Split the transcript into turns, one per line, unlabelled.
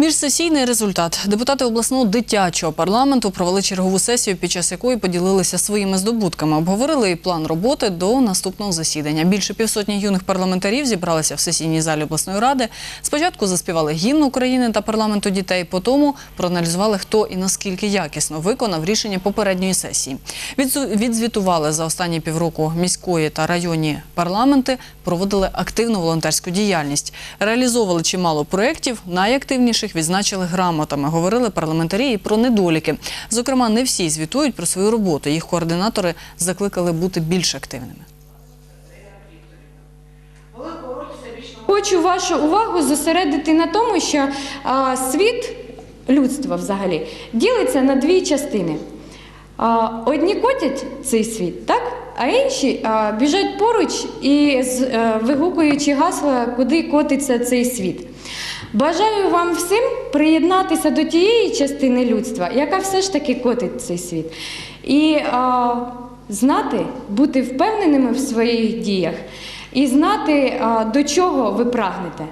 Міжсесійний результат. Депутати обласного дитячого парламенту провели чергову сесію, під час якої поділилися своїми здобутками. Обговорили і план роботи до наступного засідання. Більше півсотні юних парламентарів зібралися в сесійній залі обласної ради. Спочатку заспівали гімн України та парламенту дітей, потім проаналізували, хто і наскільки якісно виконав рішення попередньої сесії. Відзвітували за останні півроку міської та районні парламенти, проводили активну волонтерську діяльність, реалізовували чимало проєктів. Найактивніших відзначили грамотами. Говорили парламентарі і про недоліки. Зокрема, не всі звітують про свою роботу. Їх координатори закликали бути більш активними.
Хочу вашу увагу зосередити на тому, що а, світ людства взагалі ділиться на дві частини. А, одні котять цей світ, так? А інші біжать поруч і з, е, вигукуючи гасла, куди котиться цей світ. Бажаю вам всім приєднатися до тієї частини людства, яка все ж таки котить цей світ. І а, знати, бути впевненими в своїх діях і знати, а, до чого ви прагнете.